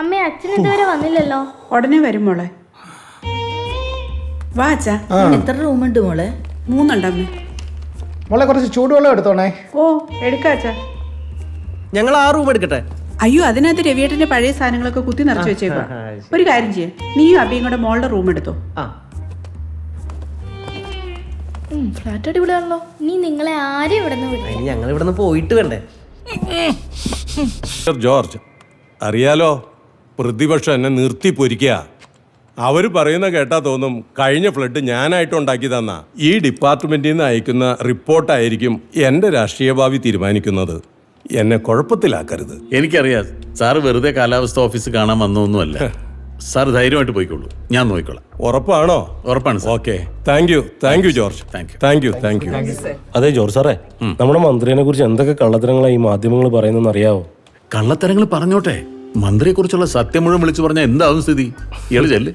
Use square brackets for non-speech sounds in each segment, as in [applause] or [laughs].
അമ്മ അച്ഛൻ ഇതുവരെ വന്നില്ലല്ലോ. ഉടനെ വരും മോളെ. വാ അച്ഛാ. എത്ര റൂമുണ്ട് മോളെ? മൂന്നുണ്ടമ്മേ മോളെ കുറച്ച് ചൂടുവെള്ളം എടുത്തോണേ. ഓ എടുക്കാം അച്ഛാ. ഞങ്ങൾ ആ റൂം എടുക്കട്ടെ. അയ്യോ അതിനകത്ത് രവിയേട്ടന്റെ പഴയ സാധനങ്ങളൊക്കെ കുത്തി നിറച്ചു വെച്ചേക്കോ ഒരു കാര്യം ചെയ്യേ. നീയും അബിയും കൂടെ മോളുടെ റൂം എടുത്തോ. ഫ്ലാറ്റ് അടിപൊളിയാണല്ലോ. നീ നിങ്ങളെ ആരെയും ഇവിടെ നിന്ന് ഞങ്ങൾ ഇവിടെ നിന്ന് പോയിട്ട് വേണ്ടേ? ജോർജ് അറിയാലോ? പ്രതിപക്ഷം എന്നെ നിർത്തി പൊരിക്കുക അവർ പറയുന്ന കേട്ടാ തോന്നും കഴിഞ്ഞ ഫ്ലഡ് ഞാനായിട്ട് ഉണ്ടാക്കി തന്ന ഈ ഡിപ്പാർട്ട്മെന്റിൽ നിന്ന് അയക്കുന്ന റിപ്പോർട്ടായിരിക്കും എന്റെ രാഷ്ട്രീയ ഭാവി തീരുമാനിക്കുന്നത്. എന്നെ കുഴപ്പത്തിലാക്കരുത്. എനിക്കറിയാം സാർ വെറുതെ കാലാവസ്ഥ ഓഫീസ് കാണാൻ വന്നൊന്നുമല്ല സാർ ധൈര്യമായിട്ട് പോയിക്കോളൂ. ഞാൻ നോക്കിക്കോളാം ഉറപ്പാണോ? ഉറപ്പാണ് okay. Thank you thank you George Thank you. Thank you thank you അതെ ജോർജ് സാറേ നമ്മുടെ മന്ത്രിയെ കുറിച്ച് എന്തൊക്കെ കള്ളത്തരങ്ങളാണ് ഈ മാധ്യമങ്ങൾ പറയുന്നതെന്ന് അറിയാവോ? കള്ളത്തരങ്ങൾ പറഞ്ഞോട്ടെ. മന്ത്രിയെ കുറിച്ചുള്ള സത്യം മുഴുവൻ വിളിച്ചു പറഞ്ഞാൽ എന്താവും സ്ഥിതി? ഇയാൾ ചെല്ല്.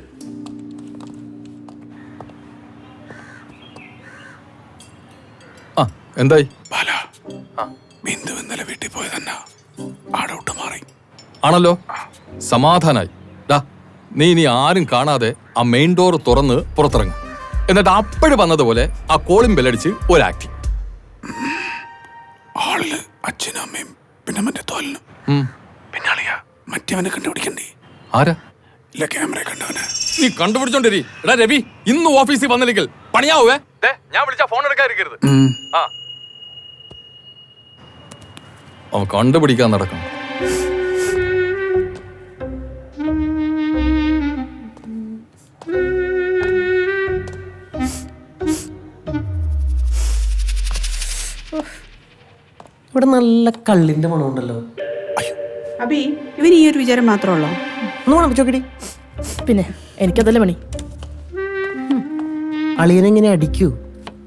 ആ എന്തായി? ബിന്ദു ഇന്നലെ വീട്ടിൽ പോയതന്നെ. ആടൗട്ട് മാറി. ആണല്ലോ? സമാധാനായി. ഡാ നീ ഇനി ആരും കാണാതെ ആ മെയിൻ ഡോർ തുറന്ന് പുറത്തിറങ്ങും. എന്നിട്ട് അപ്പോഴും വന്നതുപോലെ ആ കോളിംഗ് ബെല്ലടിച്ച് ഒരു ആക്ടിങ്. ആളിൽ അച്ഛനും അമ്മയും പിന്നെ മറ്റേ തോലിനും. പിന്നെ അളിയാ. മറ്റവനെ കണ്ടുപിടിക്കണ്ടേ? ആരാ? ഇല്ല ക്യാമറ കണ്ടവന്. നീ കണ്ടുപിടിച്ചോണ്ടിരി. എടാ രവി ഇന്ന് ഓഫീസിൽ വന്നില്ലെങ്കിൽ പണിയാവേ? ദേ, ഞാൻ വിളിച്ചാ ഫോൺ എടുക്കാതിരിക്കരുത്. ആ. അവൻ കണ്ടുപിടിക്കാൻ നടക്കണം. ഇവിടെ നല്ല കള്ളിന്റെ മണമുണ്ടല്ലോ. അബി ഇവർ ഈ ഒരു വിചാരം മാത്രമുള്ളോ ഒന്ന് ചോക്കിടി പിന്നെ എനിക്കതല്ല പണി? അളിയനെങ്ങനെ അടിക്കൂ?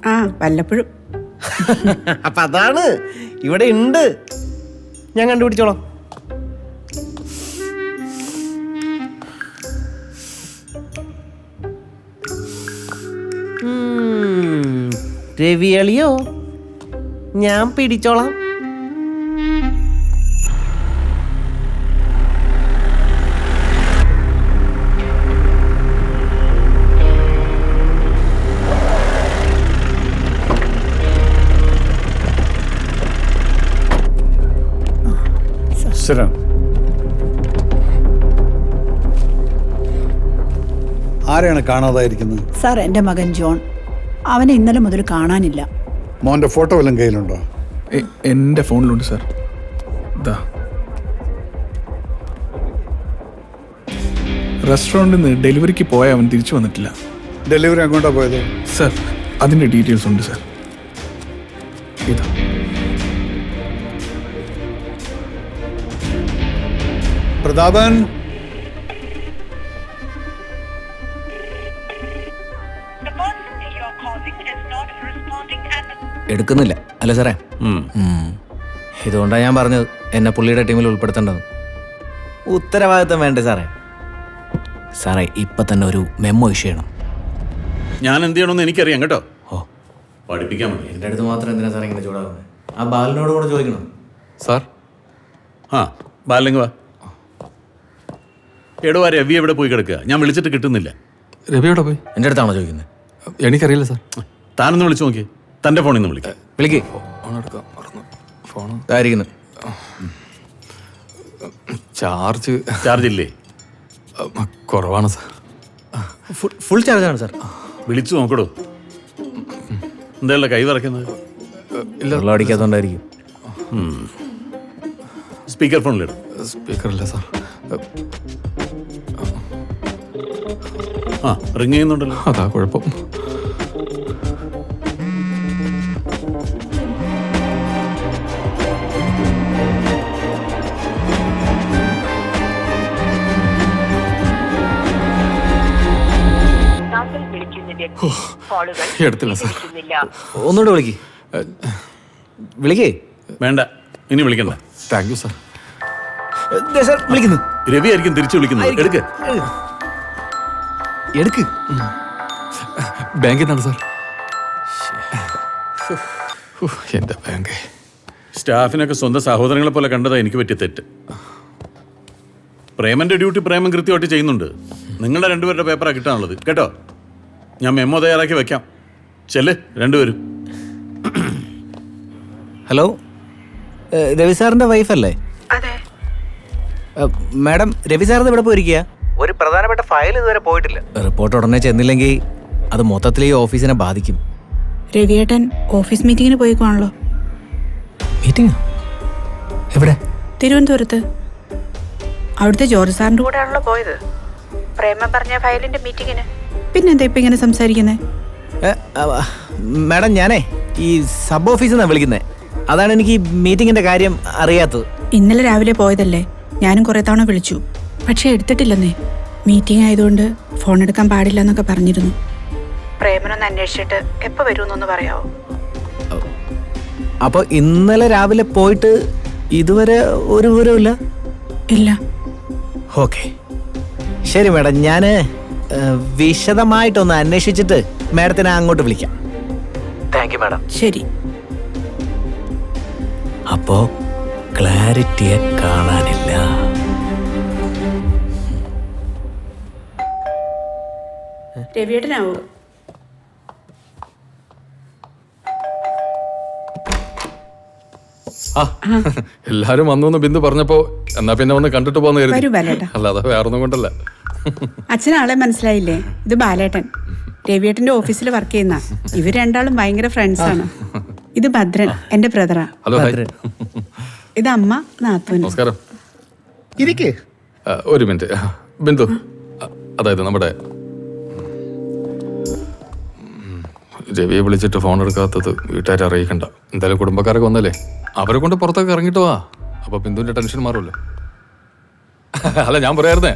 ആ വല്ലപ്പോഴും. അപ്പൊ അതാണ്. ഇവിടെ ഉണ്ട്. ഞാൻ കണ്ടുപിടിച്ചോളാം. രവിയളിയോ? രവി അളിയോ ഞാൻ പിടിച്ചോളാം. സ്ഥിരം ആരെയാണ് കാണാതായിരിക്കുന്നത്? സാർ എന്റെ മകൻ ജോൺ. അവനെ ഇന്നലെ മുതൽ കാണാനില്ല. മോന്റെ ഫോട്ടോ വല്ലതും കയ്യിലുണ്ടോ? എ- എന്റെ ഫോണിലുണ്ട് സാർ. ദാ. റെസ്റ്റോറന്റിൽ നിന്ന് ഡെലിവറിക്ക് പോയ അവൻ തിരിച്ചു വന്നിട്ടില്ല. ഡെലിവറി എങ്ങോട്ടാ പോയത്? സർ അതിന്റെ ഡീറ്റെയിൽസ് ഉണ്ട് സർ. ഇതാ. പ്രതാപൻ എടുക്കുന്നില്ല. അല്ല സാറേ. ഇതുകൊണ്ടാണ് ഞാൻ പറഞ്ഞത്. എന്നെ പുള്ളിയുടെ ടീമിൽ ഉൾപ്പെടുത്തേണ്ടത്. ഉത്തരവാദിത്തം വേണ്ടേ സാറേ? സാറേ ഇപ്പൊ തന്നെ ഒരു മെമ്മോ ഇഷ്യൂ ചെയ്യണം. ഞാൻ എന്ത് ചെയ്യണമെന്ന് എനിക്കറിയാം കേട്ടോ. ഓ. പഠിപ്പിക്കാൻ മതി. എന്റെ അടുത്ത് മാത്രം എന്തിനാ സാറേ ഇങ്ങനെ ചൂടാകുന്നത് ആ ബാലിനോട് കൂടെ ചോദിക്കണം. സാർ? ആ ബാലങ്ങ് വാ. എടോ ആ രവി എവിടെ പോയി കിടക്കുക? ഞാൻ വിളിച്ചിട്ട് കിട്ടുന്നില്ല. രവി എവിടെ പോയി? എന്റെ അടുത്താണോ ചോദിക്കുന്നത്? എനിക്കറിയില്ല സാർ. താനൊന്ന് വിളിച്ചു നോക്കി തന്റെ ഫോണിൽ നിന്ന് വിളിക്കാം. വിളിക്കേ. ഫോൺ എടുക്കാം മറന്നു. ഫോൺ ഇതായിരിക്കുന്നു. ചാർജ്. ചാർജ് ഇല്ലേ? കുറവാണ് സാർ. Full ചാർജാണ് sir. വിളിച്ചു നോക്കടോ. എന്തായാലും കൈ വറക്കുന്നത് ഇല്ല. വെള്ളം അടിക്കാത്തോണ്ടായിരിക്കും സ്പീക്കർ ഫോണിലിടും സ്പീക്കറില്ല സാർ. ആ റിങ് ചെയ്യുന്നുണ്ടല്ലോ. അതാ കുഴപ്പം. എടുത്തില്ല സാർ. ഒന്നുകൂടെ വിളിക്ക്. വിളിക്കേ? വേണ്ട ഇനി വിളിക്കണ്ട. Thank you sir. സാർ വിളിക്കുന്നു. രവി ആയിരിക്കും തിരിച്ചു വിളിക്കുന്നത്. എടുക്ക്. എടുക്ക്. ബാങ്കിൽ നിന്നാണ് സാർ? എന്റെ ബാങ്ക്. സ്റ്റാഫിനൊക്കെ സ്വന്തം സഹോദരങ്ങളെ പോലെ കണ്ടതാ എനിക്ക് പറ്റിയ തെറ്റ്. പ്രേമന്റെ ഡ്യൂട്ടി പ്രേമം കൃത്യമായിട്ട് ചെയ്യുന്നുണ്ട്. നിങ്ങളുടെ രണ്ടുപേരുടെ പേപ്പറാ കിട്ടാനുള്ളത്. കേട്ടോ? ഞാൻ മെമ്മോ തയ്യാറാക്കി വെക്കാം. ചെല്ല് രണ്ടുപേരും. ഹലോ? രവി സാറിന്റെ വൈഫല്ലേ? അതെ. മാഡം രവി സാറിന് ഇവിടെ പോയിരിക്കുക? ഒരു പ്രധാനപ്പെട്ട ഫയൽ ഇതുവരെ പോയിട്ടില്ല. റിപ്പോർട്ട് ഉടനെ ചെന്നില്ലെങ്കിൽ അത് മൊത്തത്തിൽ ഈ ഓഫീസിനെ ബാധിക്കും. രവിയേട്ടൻ ഓഫീസ് മീറ്റിങ്ങിന് പോയിക്കോണല്ലോ മീറ്റിംഗ് എവിടെ? തിരുവനന്തപുരത്ത്. അവിടുത്തെ ജോർജ് സാറിന്റെ കൂടെ ആണല്ലോ പോയത്. പ്രേമ പറഞ്ഞ ഫയലിന്റെ മീറ്റിങ്ങിന്. പിന്നെന്താ ഇപ്പൊ ഇങ്ങനെ സംസാരിക്കുന്നേ? മാഡം ഞാനേ ഈ സബ് ഓഫീസിൽ നിന്നാണ് വിളിക്കുന്നത് അതാണ് എനിക്ക് ഈ മീറ്റിങ്ങിന്റെ കാര്യം അറിയാത്തത്. ഇന്നലെ രാവിലെ പോയതല്ലേ? ഞാനും കുറെ തവണ വിളിച്ചു. പക്ഷെ എടുത്തിട്ടില്ലെന്നേ. മീറ്റിംഗ് ആയതുകൊണ്ട് ഫോൺ എടുക്കാൻ പാടില്ല എന്നൊക്കെ പറഞ്ഞിരുന്നു. പ്രേമനൊന്ന് അന്വേഷിച്ചിട്ട് എപ്പോ വരുമെന്നൊന്ന് പറയാവോ? അപ്പോൾ ഇന്നലെ രാവിലെ പോയിട്ട് ഇതുവരെ ഒരു വിവരമില്ല ഇല്ല. ഓക്കെ. ശരി മാഡം ഞാൻ വിശദമായിട്ടൊന്ന് അന്വേഷിച്ചിട്ട് മേഡത്തിനെ അങ്ങോട്ട് വിളിക്കാം. താങ്ക് യു മാഡം ശരി. അപ്പോ ക്ലാരിറ്റിയെ കാണാനില്ല. രവിയേട്ടനാവോ? ആ എല്ലാരും വന്നു ബിന്ദു പറഞ്ഞപ്പോ എന്നാ പിന്നെ ഒന്ന് കണ്ടിട്ട് പോന്ന് കൊണ്ടല്ല അച്ഛൻ ആളെ അല്ലാതെ വേറൊന്നും കൊണ്ടല്ല. അച്ഛനാളെ മനസ്സിലായില്ലേ? ഇത് ബാലേട്ടൻ. രവിയേട്ടന്റെ ഓഫീസിൽ വർക്ക് ചെയ്യുന്ന. ഇവർ രണ്ടാളും ഭയങ്കര ഫ്രണ്ട്സ് ആണ്. ഇത് ഭദ്രൻ എന്റെ ബ്രദറാ ഇത് അമ്മ നാത്തൂന്. നമസ്കാരം. ഇരിക്ക്. ഒരു മിനിറ്റ് ബിന്ദു അതായത് നമ്മുടെ രവിയെ വിളിച്ചിട്ട് ഫോൺ എടുക്കാത്തത് വീട്ടുകാരെ അറിയിക്കണ്ട. എന്തായാലും കുടുംബക്കാരൊക്കെ വന്നല്ലേ? അവരെ കൊണ്ട് പുറത്തൊക്കെ ഇറങ്ങിയിട്ട് വാ. അപ്പൊ ബിന്ദുവിന്റെ ടെൻഷൻ മാറുമല്ലോ. [laughs] അല്ല ഞാൻ പറയായിരുന്നേ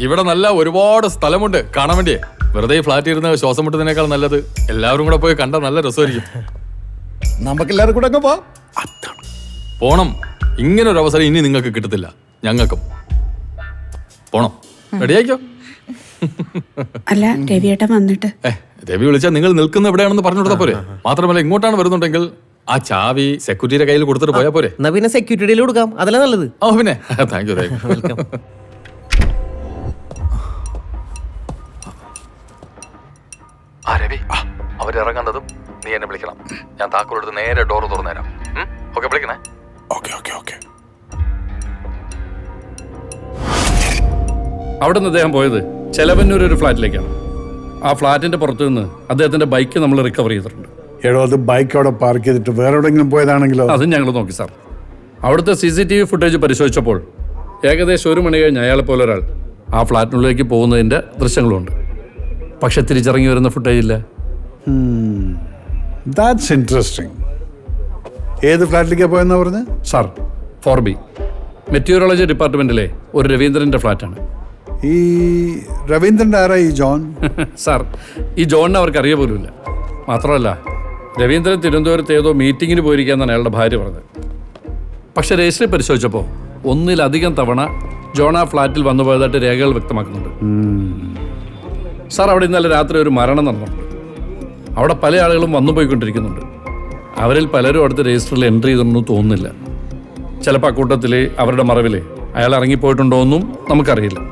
ഇവിടെ നല്ല ഒരുപാട് സ്ഥലമുണ്ട് കാണാൻ വേണ്ടിയേ. വെറുതെ ഈ ഫ്ലാറ്റ് ഇരുന്ന് ശ്വാസം മുട്ടുന്നതിനേക്കാൾ നല്ലത് എല്ലാവരും കൂടെ പോയി കണ്ടാൽ നല്ല രസമായിരിക്കും. നമുക്കെല്ലാവരും കൂടെ അങ്ങ് പോവാം. പോണം. ഇങ്ങനെ ഒരു അവസരം ഇനി നിങ്ങൾക്ക് കിട്ടത്തില്ല. ഞങ്ങൾക്കും. പോണം. റെഡിയായിക്കോ അല്ല രവിയേട്ടൻ വന്നിട്ട്. രവി വിളിച്ചാൽ നിങ്ങൾ നിൽക്കുന്ന എവിടെയാണെന്ന് പറഞ്ഞു കൊടുത്താൽ പോരെ? മാത്രമല്ല ഇങ്ങോട്ടാണ് വരുന്നുണ്ടെങ്കിൽ ആ ചാവി സെക്യൂരിറ്റിയുടെ കയ്യിൽ കൊടുത്തിട്ട് പോയാൽ പോരെ? എന്നാ പിന്നെ സെക്യൂരിറ്റിയിൽ കൊടുക്കാം. അതല്ല നല്ലത്? ഓ പിന്നെ. Thank you thank you welcome ആ രവി. അവരിറങ്ങുന്നതും നീ എന്നെ വിളിക്കണം. ഞാൻ താക്കോലെടുത്ത് നേരെ ഡോർ തുറന്നുതരാം ഓക്കെ വിളിക്കണേ? ഓക്കെ ഓക്കെ ഓക്കെ അവിടെ നിന്ന് അദ്ദേഹം പോയത്? ചെലവന്നൂർ ഒരു ഫ്ലാറ്റിലേക്കാണ്. ആ ഫ്ലാറ്റിന്റെ പുറത്തു നിന്ന് അദ്ദേഹത്തിന്റെ ബൈക്ക് നമ്മൾ റിക്കവർ ചെയ്തിട്ടുണ്ട്. എടോ അത് ബൈക്ക് അവിടെ പാർക്ക് ചെയ്തിട്ട് വേറെ എവിടെയെങ്കിലും പോയതാണെങ്കിലോ? അതും ഞങ്ങൾ നോക്കി സാർ അവിടുത്തെ C C T V footage പരിശോധിച്ചപ്പോൾ ഏകദേശം ഒരു മണി കഴിഞ്ഞ് അയാളെ പോലെ ഒരാൾ ആ ഫ്ലാറ്റിനുള്ളിലേക്ക് പോകുന്നതിന്റെ ദൃശ്യങ്ങളുണ്ട്. പക്ഷെ തിരിച്ചിറങ്ങി വരുന്ന ഫുട്ടേജ് ഇല്ല. ദാറ്റ്സ് ഇൻട്രസ്റ്റിംഗ് ഏത് ഫ്ലാറ്റിലേക്കാണ് പോയെന്നാ പറഞ്ഞ്? സാർ ഫോർ ബി മെറ്റീരിയോളജി ഡിപ്പാർട്ട്മെന്റിലെ ഒരു രവീന്ദ്രന്റെ ഫ്ലാറ്റാണ്. ഈ രവീന്ദ്രന്റെ ആരാ ഈ ജോൺ? [laughs] സാർ ഈ ജോണിനെ അവർക്ക് അറിയ പോലുമില്ല. മാത്രമല്ല രവീന്ദ്രൻ തിരുവനന്തപുരത്ത് ഏതോ മീറ്റിങ്ങിന് പോയിരിക്കാന്നാണ് അയാളുടെ ഭാര്യ പറഞ്ഞത്. പക്ഷെ രജിസ്റ്ററിൽ പരിശോധിച്ചപ്പോൾ ഒന്നിലധികം തവണ ജോൺ ആ ഫ്ലാറ്റിൽ വന്നു പോയതായിട്ട് രേഖകൾ വ്യക്തമാക്കുന്നുണ്ട്. സാർ അവിടെ ഇന്നലെ രാത്രി ഒരു മരണം നടന്നിട്ടുണ്ട്. അവിടെ പല ആളുകളും വന്നു പോയിക്കൊണ്ടിരിക്കുന്നുണ്ട്. അവരിൽ പലരും അടുത്ത് രജിസ്റ്ററിൽ എൻട്രി ചെയ്തൊന്നും തോന്നുന്നില്ല. ചിലപ്പോൾ അക്കൂട്ടത്തിൽ അവരുടെ മറവിൽ അയാൾ ഇറങ്ങിപ്പോയിട്ടുണ്ടോ എന്നും നമുക്കറിയില്ല.